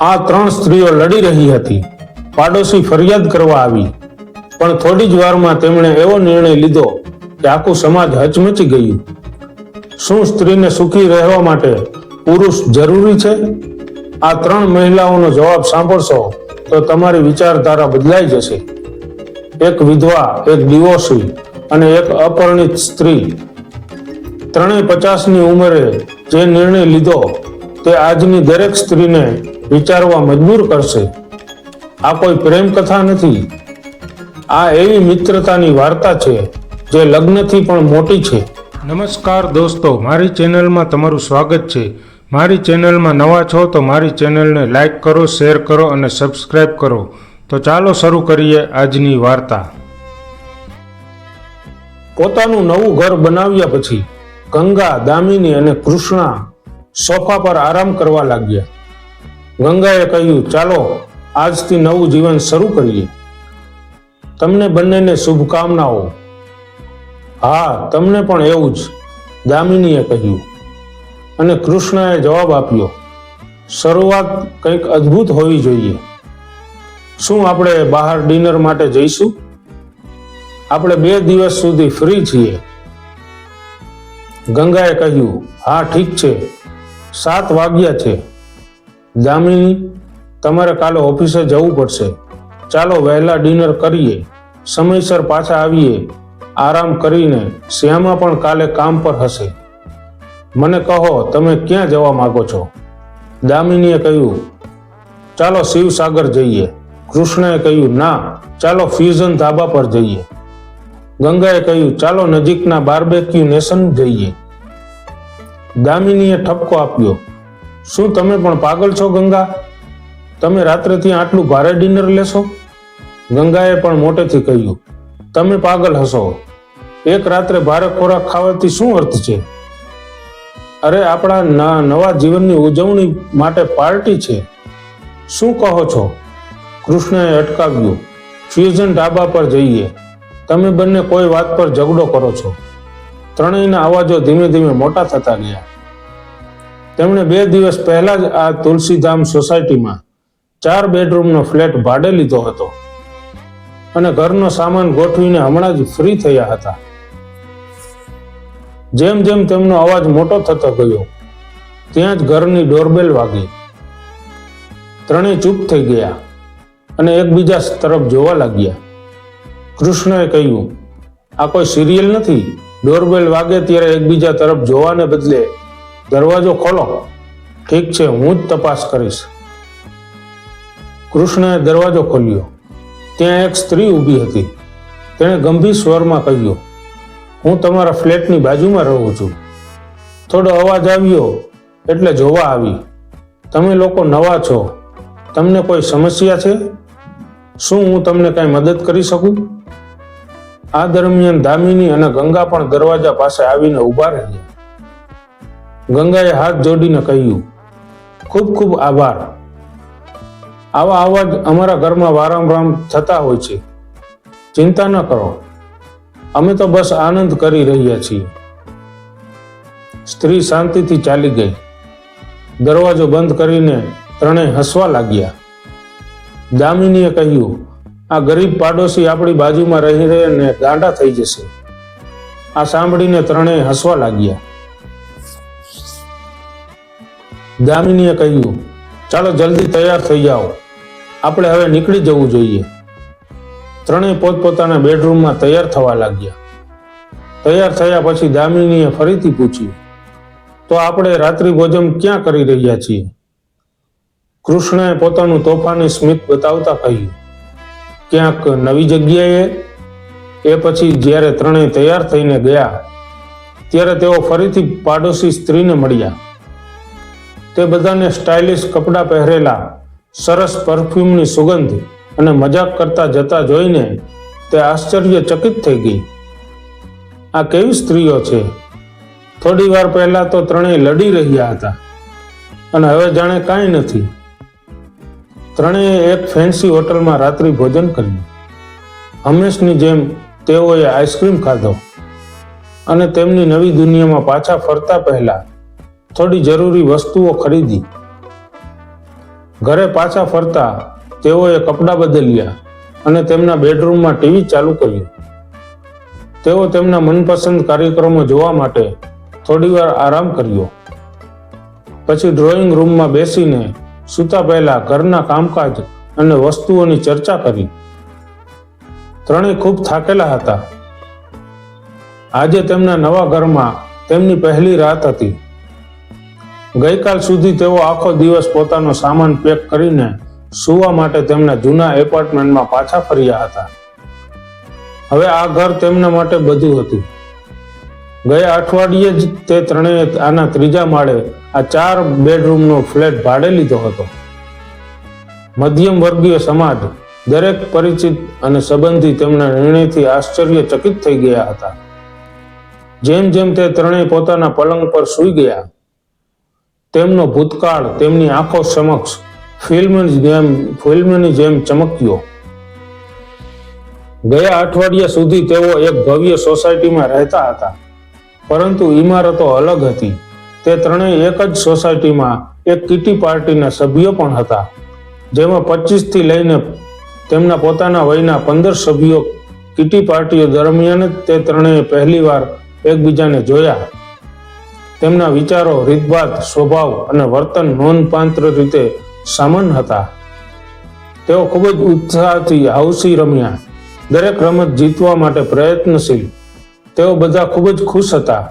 આ ત્રણ સ્ત્રીઓ લડી રહી હતી. પાડોશી ફરિયાદ કરવા આવી. પણ થોડી જ વારમાં તેમણે એવો નિર્ણય લીધો કે આખું સમાજ હચમચી ગયું. શું સ્ત્રીને સુખી રહેવા માટે પુરુષ જરૂરી છે? આ ત્રણ મહિલાઓનો જવાબ સાંભળશો તો તમારી વિચારધારા બદલાઈ જશે. એક વિધવા, એક ડિવોર્સી અને એક અપરિણિત સ્ત્રી. ત્રણેય પચાસની ઉંમરે જે નિર્ણય લીધો તે આજની દરેક સ્ત્રીને વિચારવા મજબૂર કરશે. આ કોઈ પ્રેમ કથા નથી. આ એવી મિત્રતાની વાર્તા છે જે લગ્નથી પણ મોટી છે. નમસ્કાર દોસ્તો મારી ચેનલમાં તમારું સ્વાગત છે. મારી ચેનલમાં નવા છો તો મારી ચેનલને લાઇક કરો શેર કરો અને સબસ્ક્રાઈબ કરો. તો ચાલો શરૂ કરીએ આજની વાર્તા. પોતાનું નવું ઘર બનાવ્યા પછી ગંગા દામિની અને કૃષ્ણા સોફા પર આરામ કરવા લાગ્યા. ગંગાએ કહ્યું, ચાલો, આજથી નવું જીવન શરૂ કરીએ. તમને બંનેને શુભકામનાઓ. હા, તમને પણ એવું જ, દામિનીએ કહ્યું. અને કૃષ્ણએ જવાબ આપ્યો, શરૂઆત કંઈક અદ્ભુત હોવી જોઈએ. શું આપણે બહાર ડિનર માટે જઈશું? આપણે બે દિવસ સુધી ફ્રી છીએ. ગંગાએ કહ્યું, હા, ઠીક છે. સાત વાગ્યા છે. દામિની તમારે કાલે ઓફિસે જવું પડશે. ચાલો વહેલા ડિનર કરીએ. સમયસર પાછા આવીએ. આરામ કરીને શ્યામા પણ કાલે કામ પર હશે. મને કહો, તમે ક્યાં જવા માગો છો? દામિનીએ કહ્યું, ચાલો શિવસાગર જઈએ. કૃષ્ણએ કહ્યું, ના, ચાલો ફ્યુઝન ધાબા પર જઈએ. ગંગાએ કહ્યું, ચાલો નજીકના બાર્બેક્યુ નેશન જઈએ. દામિનીએ ઠપકો આપ્યો. શું તમે પણ પાગલ છો, ગંગા? તમે રાત્રે ત્યાં આટલું ભારે ડિનર લેશો? ગંગાએ પણ મોટેથી કહ્યું, તમે પાગલ હશો. એક રાત્રે ભારે ખોરાક ખાવાથી શું અર્થ છે? અરે, આપણા નવા જીવનની ઉજવણી માટે પાર્ટી છે. શું કહો છો? કૃષ્ણએ અટકાવ્યું, ફ્યુઝન ઢાબા પર જઈએ. તમે બંને કોઈ વાત પર ઝઘડો કરો છો. ત્રણેયના અવાજો ધીમે ધીમે મોટા થતા ગયા. તેમણે બે દિવસ પહેલા જ આ તુલસીધામ સોસાયટીમાં ચાર બેડરૂમનો ફ્લેટ ભાડે લીધો હતો અને ઘરનો સામાન ગોઠવીને હમણાં જ ફ્રી થયા હતા. જેમ જેમ તેમનો અવાજ મોટો થતો ગયો, ત્યાં જ ઘરની ડોરબેલ વાગી. ત્રણેય ચૂપ થઈ ગયા અને એકબીજા તરફ જોવા લાગ્યા. કૃષ્ણએ કહ્યું, આ કોઈ સિરિયલ નથી? ડોરબેલ વાગે ત્યારે એકબીજા તરફ જોવાને બદલે દરવાજો ખોલો. ઠીક છે, હું જ તપાસ કરીશ. કૃષ્ણએ દરવાજો ખોલ્યો. ત્યાં એક સ્ત્રી ઊભી હતી. તેણે ગંભીર સ્વરમાં કહ્યું, હું તમારા ફ્લેટની બાજુમાં રહું છું. થોડો અવાજ આવ્યો એટલે જોવા આવી. તમે લોકો નવા છો. તમને કોઈ સમસ્યા છે? શું હું તમને કાંઈ મદદ કરી શકું? આ દરમિયાન દામિની અને ગંગા પણ દરવાજા પાસે આવીને ઊભા રહ્યા. ગંગાએ હાથ જોડીને કહ્યું, ખૂબ ખૂબ આભાર. આવા અવાજ અમારા ઘરમાં વારંવાર થતા હોય છે. ચિંતા ન કરો. અમે તો બસ આનંદ કરી રહ્યા છીએ. સ્ત્રી શાંતિથી ચાલી ગઈ. દરવાજો બંધ કરીને ત્રણેય હસવા લાગ્યા. દામિનીએ કહ્યું આ ગરીબ પાડોશી આપણી બાજુમાં રહી રહીને ગાંડા થઈ જશે. આ સાંભળીને ત્રણેય હસવા લાગ્યા. દામિનીએ કહ્યું, ચાલો જલ્દી તૈયાર થઈ જાઓ. આપણે હવે નીકળી જવું જોઈએ. ત્રણેય પોતપોતાના બેડરૂમમાં તૈયાર થવા લાગ્યા. તૈયાર થયા પછી દામિનીએ ફરીથી પૂછ્યું, તો આપણે રાત્રિ ભોજન ક્યાં કરી રહ્યા છીએ? કૃષ્ણએ પોતાનું તોફાની સ્મિત બતાવતા કહ્યું ક્યાંક નવી જગ્યાએ એ પછી જ્યારે ત્રણેય તૈયાર થઈને ગયા, ત્યારે તેઓ ફરીથી પાડોશી સ્ત્રીને મળ્યા. તે બધાને સ્ટાઇલિશ કપડાં પહેરેલા, સરસ પરફ્યુમની સુગંધ અને મજાક કરતા જતા જોઈને તે આશ્ચર્યચકિત થઈ ગઈ. આ કેવી સ્ત્રીઓ છે? થોડી વાર પહેલા તો ત્રણેય લડી રહ્યા હતા અને હવે જાણે કાંઈ નથી. ત્રણેય એક ફેન્સી હોટલમાં રાત્રિ ભોજન કર્યું. હંમેશની જેમ તેઓએ આઈસ્ક્રીમ ખાધો અને તેમની નવી દુનિયામાં પાછા ફરતા પહેલા થોડી જરૂરી વસ્તુઓ ખરીદી. ઘરે પાછા ફરતા તેઓએ કપડાં બદલ્યા અને તેમના બેડરૂમમાં ટીવી ચાલુ કર્યું. તેઓ તેમના મનપસંદ કાર્યક્રમો જોવા માટે થોડીવાર આરામ કર્યો. પછી ડ્રોઈંગ રૂમમાં બેસીને સૂતા પહેલા ઘરના કામકાજ અને વસ્તુઓની ચર્ચા કરી. ત્રણેય ખૂબ થાકેલા હતા. આજે તેમના નવા ઘરમાં તેમની પહેલી રાત હતી. ગઈકાલ સુધી તેઓ આખો દિવસ પોતાનો સામાન પેક કરીને સુવા માટે તેમના જૂના એપાર્ટમેન્ટમાં પાછા ફર્યા હતા. હવે આ ઘર તેમના માટે બધું હતું. ગયા અઠવાડિયે જ તે ત્રણેય આના ત્રીજા માળે આ ચાર બેડરૂમનો ફ્લેટ ભાડે લીધો હતો. મધ્યમ વર્ગીય સમાજ, દરેક પરિચિત અને સંબંધી તેમના નિર્ણયથી આશ્ચર્યચકિત થઈ ગયા હતા. જેમ જેમ તે ત્રણેય પોતાના પલંગ પર સૂઈ ગયા, તેમનો ભૂતકાળ તેમની આંખો સમક્ષ ફિલ્મની જેમ ફિલ્મની જેમ ચમક્યો. ગયા અઠવાડિયા સુધી તેઓ એક ભવ્ય સોસાયટીમાં રહેતા હતા. પરંતુ ઇમારતો અલગ હતી. તે ત્રણેય એક જ સોસાયટીમાં એક કીટી પાર્ટીના સભ્યો પણ હતા, જેમાં પચીસથી લઈને તેમના પોતાના વયના પંદર સભ્યો કીટી પાર્ટીઓ દરમિયાન જ તે ત્રણેય પહેલીવાર એકબીજાને જોયા. તેમના વિચારો રીતભાત, સ્વભાવ અને વર્તન નોંધપાત્ર રીતે સમાન હતા. તેઓ ખૂબ જ ઉત્સાહથી હાઉસી રમ્યા. દરેક રમત જીતવા માટે પ્રયત્નશીલ તેઓ બધા ખૂબ જ ખુશ હતા.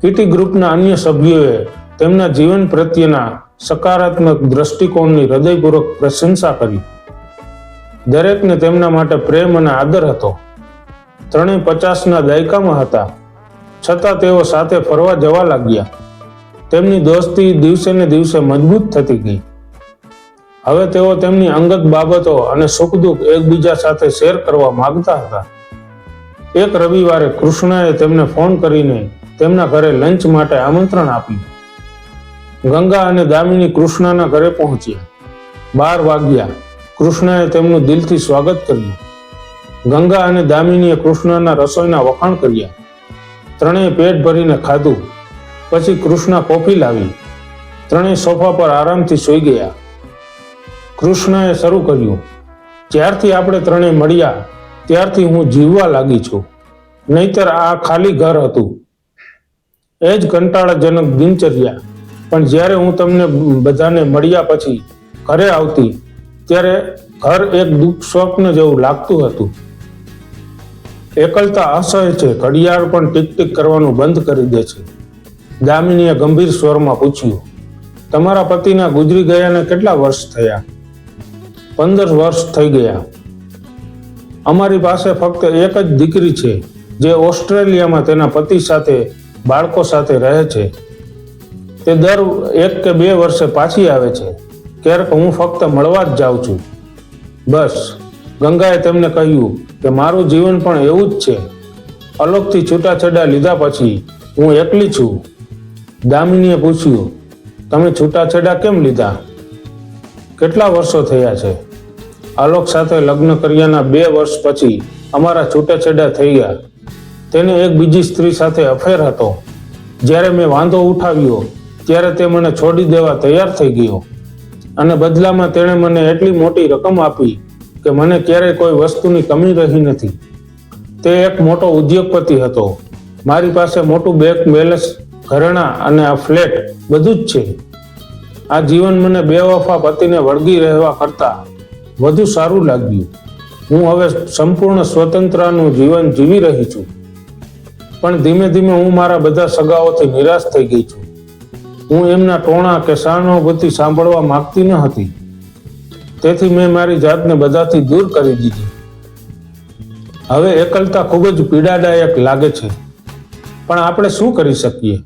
કીટી ગ્રુપના અન્ય સભ્યોએ તેમના જીવન પ્રત્યેના સકારાત્મક દ્રષ્ટિકોણની હૃદયપૂર્વક પ્રશંસા કરી. દરેકને તેમના માટે પ્રેમ અને આદર હતો. ત્રણેય પચાસના દાયકામાં હતા. છતાં તેઓ સાથે ફરવા જવા લાગ્યા. તેમની દોસ્તી દિવસે ને દિવસે મજબૂત થતી ગઈ. હવે તેઓ તેમની અંગત બાબતો અને સુખ દુઃખ એકબીજા સાથે શેર કરવા માંગતા હતા. એક રવિવારે કૃષ્ણએ તેમને ફોન કરીને તેમના ઘરે લંચ માટે આમંત્રણ આપ્યું. ગંગા અને દામિની કૃષ્ણના ઘરે પહોંચ્યા. બાર વાગ્યા કૃષ્ણએ તેમનું દિલથી સ્વાગત કર્યું. ગંગા અને દામિનીએ કૃષ્ણના રસોઈના વખાણ કર્યા. ત્રણેય પેટ ભરીને ખાધું. પછી કૃષ્ણ કોફી લાવી. ત્રણેય સોફા પર આરામથી સૂઈ ગયા. કૃષ્ણએ શરૂ કર્યું. જ્યારથી આપણે ત્રણેય મળ્યા ત્યારથી હું જીવવા લાગી છું. નહીતર આ ખાલી ઘર હતું. એ જ કંટાળાજનક દિનચર્યા. પણ જ્યારે હું તમને બધાને મળ્યા પછી ઘરે આવતી, ત્યારે ઘર એક દુઃખ સ્વપ્ન જેવું લાગતું હતું. એકલતા અસહ્ય છે, ઘડિયાળ પણ ટીક ટીક કરવાનું બંધ કરી દે છે. દામિનીએ ગંભીર સ્વરમાં પૂછ્યું, તમારા પતિના ગુજરી ગયાને કેટલા વર્ષ થયા? પંદર વર્ષ થઈ ગયા. અમારી પાસે ફક્ત એક જ દીકરી છે, જે ઓસ્ટ્રેલિયામાં તેના પતિ સાથે, બાળકો સાથે રહે છે. તે દર એક કે બે વર્ષે પાછી આવે છે. ક્યારેક હું ફક્ત મળવા જ જાઉં છું. બસ, ગંગાએ તેમને કહ્યું કે મારું જીવન પણ એવું જ છે. અલગથી છૂટાછેડા લીધા પછી હું એકલી છું. દામિનીએ પૂછ્યું, તમે છૂટાછેડા કેમ લીધા? કેટલા વર્ષો થયા છે? આલોક સાથે લગ્ન કર્યાના બે વર્ષ પછી અમારા છૂટાછેડા થઈ ગયા. તેને એક બીજી સ્ત્રી સાથે અફેર હતો. જ્યારે મેં વાંધો ઉઠાવ્યો, ત્યારે તે મને છોડી દેવા તૈયાર થઈ ગયો. અને બદલામાં તેણે મને એટલી મોટી રકમ આપી કે મને ક્યારેય કોઈ વસ્તુની કમી રહી નથી. તે એક મોટો ઉદ્યોગપતિ હતો. મારી પાસે મોટું બેંક બેલેન્સ ઘરેણાં અને આ ફ્લેટ બધું જ છે. આ જીવન મને બેવફા પતિને વળગી રહેવા કરતા વધુ સારું લાગ્યું. હું હવે સંપૂર્ણ સ્વતંત્રનું જીવન જીવી રહી છું. પણ ધીમે ધીમે હું મારા બધા સગાઓથી નિરાશ થઈ ગઈ છું. હું એમના ટોણા કે સહાનુભૂતિ સાંભળવા માંગતી ન હતી. તેથી મેં મારી જાતને બધાથી દૂર કરી દીધી. હવે એકલતા ખૂબ જ પીડાદાયક લાગે છે. પણ આપણે શું કરી શકીએ?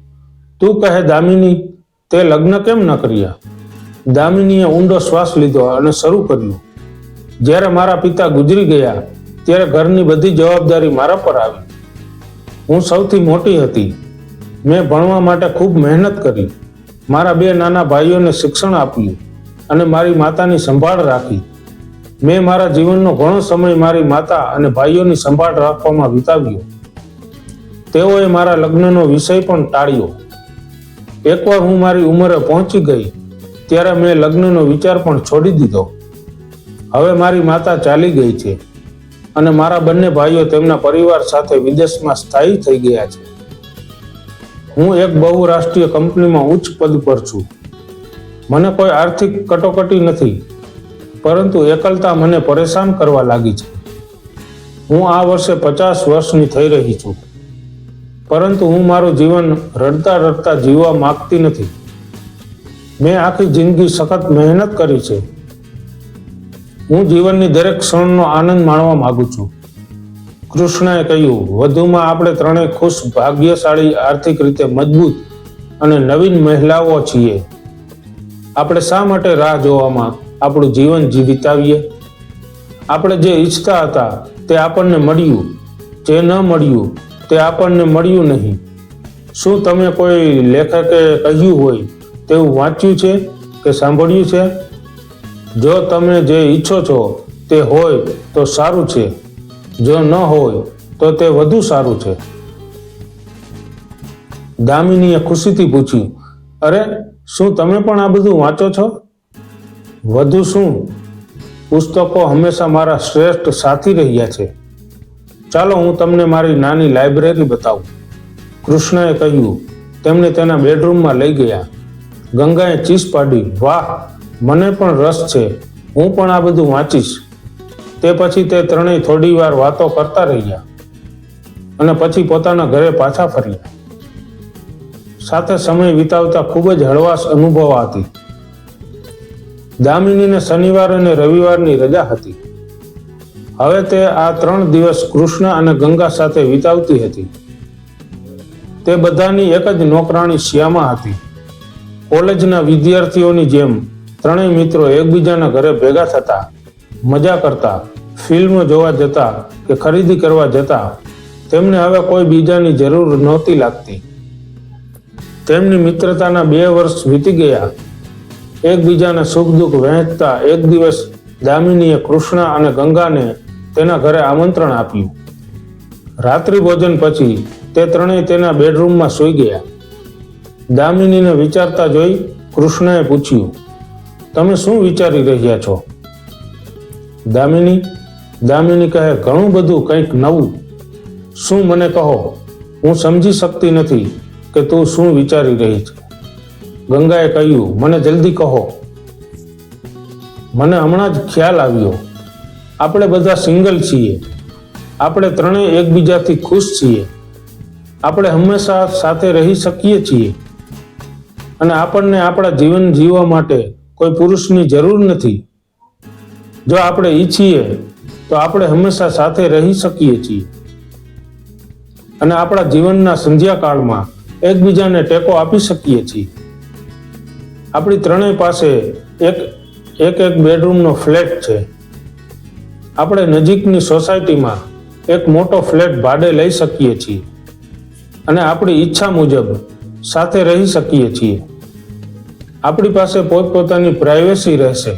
તું કહે, દામિની, તે લગ્ન કેમ ન કર્યા? દામિનીએ ઊંડો શ્વાસ લીધો અને શરૂ કર્યું. જ્યારે મારા પિતા ગુજરી ગયા, ત્યારે ઘરની બધી જવાબદારી મારા પર આવી. હું સૌથી મોટી હતી. મેં ભણવા માટે ખૂબ મહેનત કરી. મારા બે નાના ભાઈઓને શિક્ષણ આપ્યું અને મારી માતાની સંભાળ રાખી. મેં મારા જીવનનો ઘણો સમય મારી માતા અને ભાઈઓની સંભાળ રાખવામાં વિતાવ્યો. તેઓએ મારા લગ્નનો વિષય પણ ટાળ્યો. એકવાર હું મારી ઉંમરે પહોંચી ગઈ, ત્યારે મેં લગ્નનો વિચાર પણ છોડી દીધો. હવે મારી માતા ચાલી ગઈ છે અને મારા બંને ભાઈઓ તેમના પરિવાર સાથે વિદેશમાં સ્થાયી થઈ ગયા છે. હું એક બહુરાષ્ટ્રીય કંપનીમાં ઉચ્ચ પદ પર છું. મને કોઈ આર્થિક કટોકટી નથી, પરંતુ એકલતા મને પરેશાન કરવા લાગી છે. હું આ વર્ષે પચાસ વર્ષની થઈ રહી છું, પરંતુ હું મારું જીવન રડતા રડતા જીવવા માગતી નથી. મેં આખી જિંદગી સખત મહેનત કરી છે. હું જીવનની દરેક ક્ષણનો આનંદ માણવા માંગુ છું. કૃષ્ણએ કહ્યું, વધુમાં આપણે ત્રણેય ખુશ, ભાગ્યશાળી, આર્થિક રીતે મજબૂત અને નવીન મહિલાઓ છીએ. આપણે શા માટે રાહ જોવામાં આપણું જીવન જીવિતાવીએ? આપણે જે ઈચ્છતા હતા તે આપણને મળ્યું, જે ન મળ્યું તે આપણને મળ્યું નહીં. શું તમે કોઈ લેખકે કહ્યું હોય તેવું વાંચ્યું છે કે સાંભળ્યું છે? જો તમે જે ઈચ્છો છો તે હોય તો સારું છે. જો ન હોય તો તે વધુ સારું છે. દામિનીએ ખુશીથી પૂછ્યું, અરે, શું તમે પણ આ બધું વાંચો છો? વધુ શું? પુસ્તકો હંમેશા મારા શ્રેષ્ઠ સાથી રહ્યા છે. ચાલો હું તમને મારી નાની લાઇબ્રેરી બતાવું. કૃષ્ણએ કહ્યું, તેમને તેના બેડરૂમમાં લઈ ગયા. ગંગાએ ચીસ પાડી, વાહ મને પણ રસ છે. હું પણ આ બધું વાંચીશ. તે પછી તે ત્રણેય થોડી વાર વાતો કરતા રહ્યા અને પછી પોતાના ઘરે પાછા ફર્યા. સાથે સમય વિતાવતા ખૂબ જ હળવાશ અનુભવાતી દામિનીને શનિવાર અને રવિવારની રજા હતી. હવે તે આ ત્રણ દિવસ કૃષ્ણ અને ગંગા સાથે વિતાવતી હતી. તે બધાની એક જ નોકરાણી શ્યામા હતી. કોલેજના વિદ્યાર્થીઓની જેમ ત્રણેય મિત્રો એકબીજાના ઘરે ભેગા થતા, મજા કરતા, ફિલ્મ જોવા જતા કે ખરીદી કરવા જતા, તેમને હવે કોઈ બીજાની જરૂર નહોતી લાગતી. તેમની મિત્રતાના બે વર્ષ વીતી ગયા. એકબીજાના સુખ દુઃખ વહેંચતા એક દિવસ દામિનીએ કૃષ્ણ અને ગંગાને તેના ઘરે આમંત્રણ આપ્યું. રાત્રિ ભોજન પછી તે ત્રણેય તેના બેડરૂમમાં સૂઈ ગયા. દામિનીને વિચારતા જોઈ કૃષ્ણએ પૂછ્યું તમે શું વિચારી રહ્યા છો? દામિની દામિની કહે, ઘણું બધું કંઈક નવું. શું મને કહો? હું સમજી શકતી નથી કે તું શું વિચારી રહી છે. ગંગાએ કહ્યું, મને જલ્દી કહો. મને હમણાં જ ખ્યાલ આવ્યો. આપણે બધા સિંગલ છીએ. આપણે ત્રણેય એકબીજાથી ખુશ છીએ. આપણે હંમેશા સાથે રહી શકીએ છીએ. અને આપણને આપણા જીવન જીવવા માટે કોઈ પુરુષની જરૂર નથી. જો આપણે ઈચ્છીએ, તો આપણે હંમેશા સાથે રહી શકીએ છીએ. અને આપણા જીવનના સંધ્યાકાળમાં એકબીજાને ટેકો આપી શકીએ છીએ. આપણી ત્રણેય પાસે એક એક એક બેડરૂમનો ફ્લેટ છે. આપણે નજીકની સોસાયટીમાં એક મોટો ફ્લેટ ભાડે લઈ શકીએ છીએ. અને આપણી ઈચ્છા મુજબ સાથે રહી શકીએ છીએ. આપણી પાસે પોતપોતાની પ્રાઇવેસી રહેશે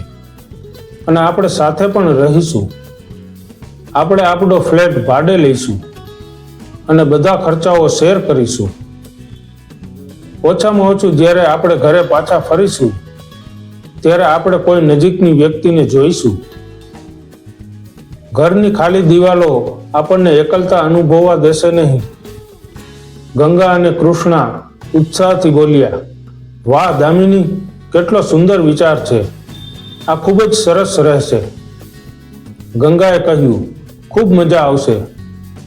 અને આપણે સાથે પણ રહીશું. આપણે આપણો ફ્લેટ ભાડે લઈશું અને બધા ખર્ચાઓ શેર કરીશું. ઓછામાં ઓછું જ્યારે આપણે ઘરે પાછા ફરીશું, ત્યારે આપણે કોઈ નજીકની વ્યક્તિને જોઈશું. ઘરની ખાલી દિવાલો આપણને એકલતા અનુભવવા દેશે નહીં. ગંગા અને કૃષ્ણા ઉત્સાહથી બોલ્યા વાહ દામિની, કેટલો સુંદર વિચાર છે. આ ખૂબ જ સરસ રહેશે. ગંગાએ કહ્યું, ખૂબ મજા આવશે.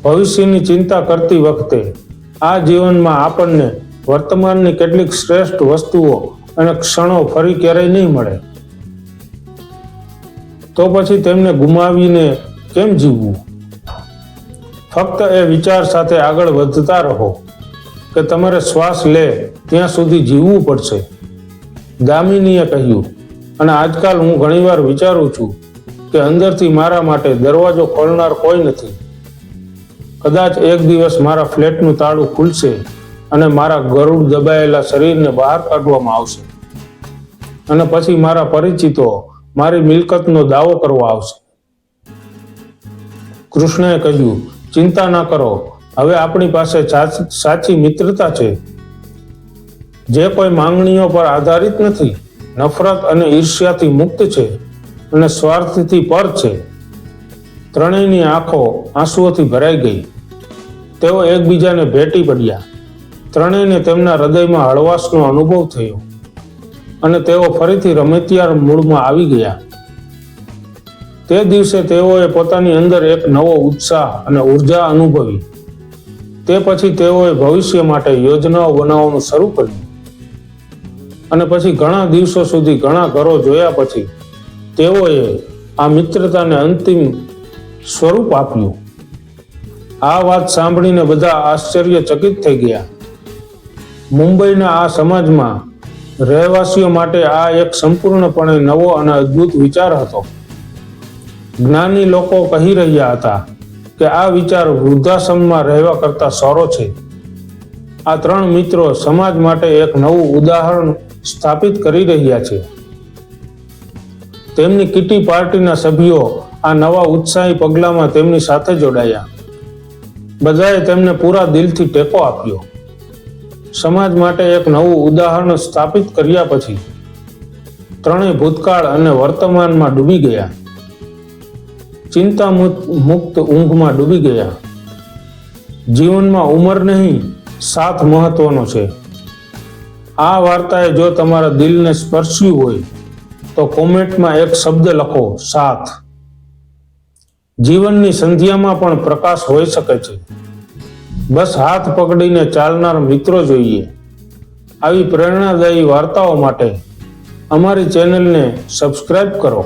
ભવિષ્યની ચિંતા કરતી વખતે આ જીવનમાં આપણને વર્તમાનની કેટલીક શ્રેષ્ઠ વસ્તુઓ અને ક્ષણો ફરી ક્યારેય નહીં મળે. તો પછી તેમને ગુમાવીને કેમ જીવવું? ફક્ત એ વિચાર સાથે આગળ વધતા રહો. કે તમારે શ્વાસ લે, ત્યાં સુધી જીવવું પડશે. દામિનીએ કહ્યું, અને આજકાલ હું ઘણીવાર વિચારું છું કે અંદરથી મારા માટે દરવાજો ખોલનાર કોઈ નથી. કદાચ એક દિવસ મારા ફ્લેટનું તાળું ખુલશે અને મારા ગરુડ દબાયેલા શરીરને બહાર કાઢવામાં આવશે. અને પછી મારા પરિચિતો મારી મિલકતનો દાવો કરવા આવશે. કૃષ્ણએ કહ્યું, ચિંતા ના કરો હવે આપણી પાસે સાચી મિત્રતા છે. જે કોઈ માંગણીઓ પર આધારિત નથી, નફરત અને ઈર્ષ્યાથી મુક્ત છે અને સ્વાર્થથી પર છે. ત્રણેયની આંખો આંસુઓથી ભરાઈ ગઈ. તેઓ એકબીજાને ભેટી પડ્યા. ત્રણેયને તેમના હૃદયમાં હળવાશનો અનુભવ થયો અને તેઓ ફરીથી રમતિયાર મૂળમાં આવી ગયા. તે દિવસે તેઓએ પોતાની અંદર એક નવો ઉત્સાહ અને ઊર્જા અનુભવી. તે પછી તેઓએ ભવિષ્ય માટે યોજનાઓ બનાવવાનું શરૂ કર્યું. અને પછી ઘણા દિવસો સુધી ઘણા ઘરો જોયા પછી તેઓએ આ મિત્રતાને અંતિમ સ્વરૂપ આપ્યું. આ વાત સાંભળીને બધા આશ્ચર્યચકિત થઈ ગયા. મુંબઈના આ સમાજમાં રહેવાસીઓ માટે આ એક સંપૂર્ણપણે નવો અને અદ્ભુત વિચાર હતો. જ્ઞાની લોકો કહી રહ્યા હતા કે આ વિચાર વૃદ્ધાશ્રમમાં રહેવા કરતા સારો છે. આ ત્રણ મિત્રો સમાજ માટે એક નવું ઉદાહરણ સ્થાપિત કરી રહ્યા છે. તેમની કિટી પાર્ટીના સભ્યો આ નવા ઉત્સાહી પગલામાં તેમની સાથે જોડાયા. બધાએ તેમને પૂરા દિલથી ટેકો આપ્યો. સમાજ માટે એક નવું ઉદાહરણ સ્થાપિત કર્યા પછી ત્રણેય ભૂતકાળ અને વર્તમાનમાં ડૂબી ગયા. ચિંતા મુક્ત- ઊંઘમાં ડૂબી ગયા. જીવનમાં ઉંમર નહીં, સાથ મહત્વનો છે. આ વાર્તાએ જો તમારા દિલને સ્પર્શ્યું હોય, તો કોમેન્ટમાં એક શબ્દ લખો, સાથ. જીવનની સંધ્યામાં પણ પ્રકાશ હોઈ શકે છે. બસ હાથ પકડીને ચાલનાર મિત્રો જોઈએ. આવી પ્રેરણાદાયી વાર્તાઓ માટે અમારી ચેનલને સબસ્ક્રાઇબ કરો.